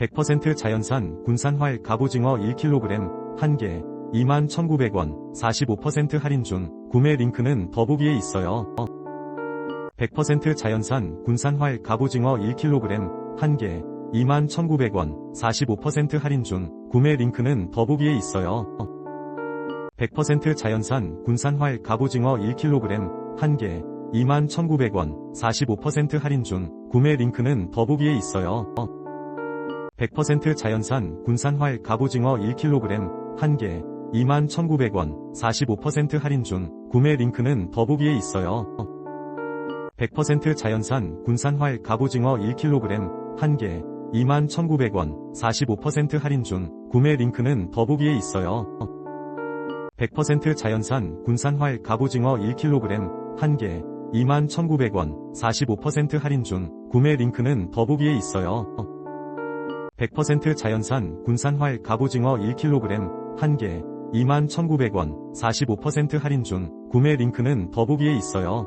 100% 자연산 군산활 갑오징어 1kg 1개 21,900원 45% 할인 중 구매 링크는 더보기에 있어요. 100% 자연산 군산활 갑오징어 1kg 1개 21,900원 45% 할인 중 구매 링크는 더보기에 있어요. 100% 자연산 군산활 갑오징어 1kg 1개 21,900원 45% 할인 중 구매 링크는 더보기에 있어요. 100% 자연산 군산활 갑오징어 1kg 1개 21,900원 45% 할인 중 구매 링크는 더보기에 있어요. 100% 자연산 군산활 갑오징어 1kg 1개 21,900원 45% 할인 중 구매 링크는 더보기에 있어요. 100% 자연산 군산활 갑오징어 1kg 1개 21,900원 45% 할인 중 구매 링크는 더보기에 있어요. 100% 자연산 군산활 갑오징어 1kg 1개 21,900원 45% 할인 중 구매 링크는 더보기에 있어요.